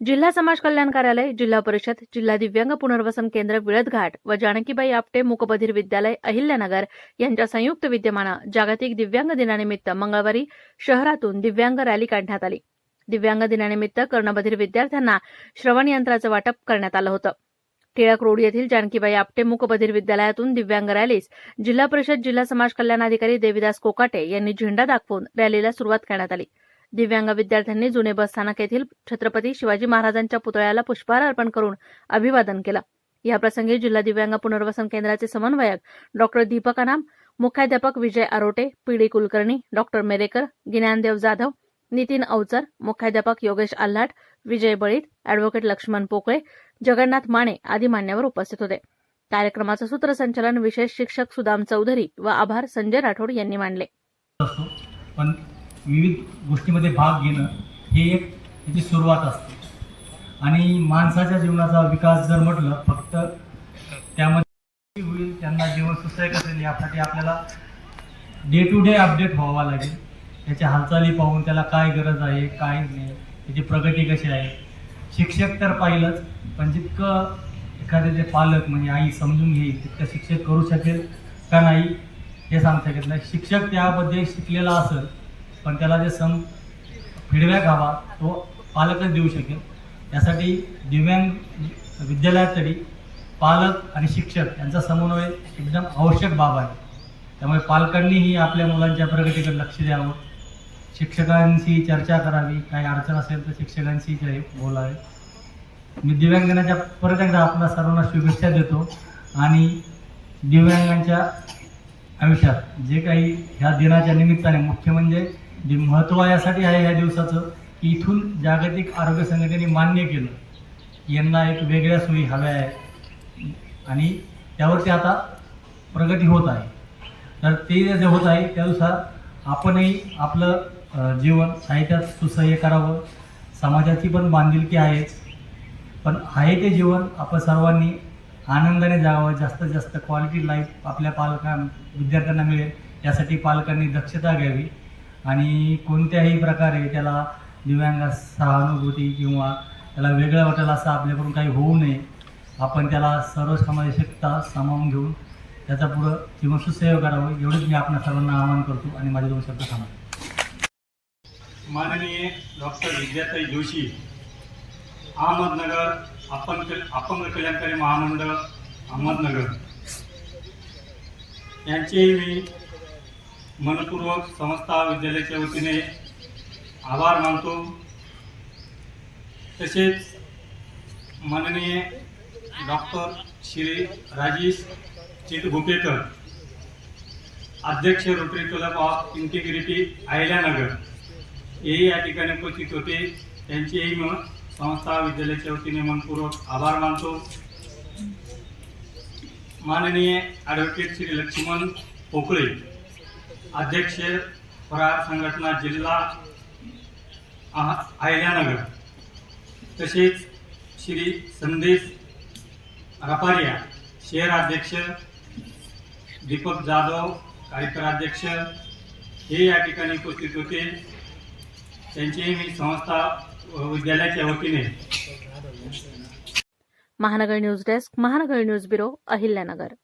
जिल्हा समाज कल्याण कार्यालय जिल्हा परिषद जिल्हा दिव्यांग पुनर्वसन केंद्र विळदघाट व जानकीबाई आपटे मुकबधीर विद्यालय अहिल्यानगर यांच्या संयुक्त विद्यमानं जागतिक दिव्यांग दिनानिमित्त मंगळवारी शहरातून दिव्यांग रॅली काढण्यात आली. दिव्यांग दिनानिमित्त कर्णबधीर विद्यार्थ्यांना श्रवण यंत्राचं वाटप करण्यात आलं होतं. टिळक रोड येथील जानकीबाई आपटे मुकबधीर विद्यालयातून दिव्यांग रॅलीस जिल्हा परिषद जिल्हा समाज कल्याण अधिकारी देविदास कोकाटे यांनी झेंडा दाखवून रॅलीला सुरुवात करण्यात आली. दिव्यांग विद्यार्थ्यांनी जुने बस स्थानक येथील छत्रपती शिवाजी महाराजांच्या पुतळ्याला पुष्पहार अर्पण करून अभिवादन केलं. याप्रसंगी जिल्हा दिव्यांग पुनर्वसन केंद्राचे समन्वयक डॉक्टर दीपक अनाम मुख्याध्यापक विजय आरोटे पीडी कुलकर्णी डॉक्टर मेरेकर ज्ञानदेव जाधव नितीन अवचर मुख्याध्यापक योगेश आल्हाट विजय बळीत अॅडव्होकेट लक्ष्मण पोकळे जगन्नाथ माने आदी मान्यवर उपस्थित होते. कार्यक्रमाचं सूत्रसंचालन विशेष शिक्षक सुदाम चौधरी व आभार संजय राठोड यांनी मांडले. पण विविध गोष्टीमध्ये भाग घेणं हे एक त्याची सुरुवात असते. आणि माणसाच्या जीवनाचा विकास जर म्हटलं फक्त त्यामध्ये होईल त्यांना जीवन सुसह्य असेल यासाठी आपल्याला डे टू डे अपडेट व्हावा लागेल. त्याच्या हालचाली पाहून त्याला काय गरज आहे काय नाही त्याची प्रगती कशी आहे. शिक्षक तर पाहिलंच पण जितकं एखादे जे पालक म्हणजे आई समजून घेईल तितकं शिक्षक करू शकेल का नाही हे सांगता येत नाही. शिक्षक त्यामध्ये शिकलेला असेल पण त्याला जे सम फीडबॅक हवा तो पालकच देऊ शकेल. यासाठी दिव्यांग विद्यालयात तरी पालक आणि शिक्षक यांचा समन्वय एकदम आवश्यक बाब आहे. त्यामुळे पालकांनीही आपल्या मुलांच्या प्रगतीकडे लक्ष द्यावं. शिक्षकांशी चर्चा करावी. काही अडचण असेल तर शिक्षकांशी बोलावे. मी दिव्यांग दिनाच्या परत एकदा आपल्या सर्वांना शुभेच्छा देतो. आणि दिव्यांगांच्या आयुष्यात जे काही ह्या दिनाच्या निमित्ताने मुख्य म्हणजे जे महत्त्व यासाठी आहे ह्या दिवसाचं की इथून जागतिक आरोग्य संघटनेने मान्य केलं. यांना एक वेगळ्या सोयी हव्या आहे आणि त्यावरती आता प्रगती होत आहे. तर ते जे होत आहे त्यानुसार आपणही आपलं जीवन साहित्यात सुसह्य करावं. समाजाची पण बांधिलकी आहेच पण आहे ते जीवन आपण सर्वांनी आनंदाने जावं. जास्तीत जास्त क्वालिटी लाईफ आपल्या पालकां विद्यार्थ्यांना मिळेल. यासाठी पालकांनी दक्षता घ्यावी. आणि कोणत्याही प्रकारे त्याला दिव्यांग सहानुभूती किंवा त्याला वेगळं वाटेल असं आपल्याकडून काही होऊ नये आपण त्याला सर्व समावेशकता सामावून घेऊन त्याचा पुढं किंवा सुसह्य करावं एवढंच मी आपण सर्वांना आवाहन करतो आणि माझे दोन शब्द सांगतो. माननीय डॉक्टर विद्याताई जोशी अहमदनगर अपंग अपंग कल्याणकारी महामंडळ अहमदनगर. यांचेही मी मनपूर्वक संस्था विद्यालयाच्या वतीने आभार मानतो. तसेच माननीय डॉक्टर श्री राजेश चिटभुपेकर अध्यक्ष Rotary Club of Integrity Ahilyanagar हेही या ठिकाणी उपस्थित होते. त्यांचेही म संस्था विद्यालयाच्या वतीने मनपूर्वक आभार मानतो. माननीय ॲडव्होकेट श्री लक्ष्मण पोकळे अध्यक्ष फरार संघटना जिल्हा आयल्यानगर अहिल्यानगर तसेच श्री संदेश रपारिया शहर अध्यक्ष दीपक जाधव कार्यकाराध्यक्ष हे या ठिकाणी उपस्थित होते. त्यांचेही मी संस्था विद्यालयाच्या वतीने. Mahanagar news desk Mahanagar news bureau Ahilyanagar.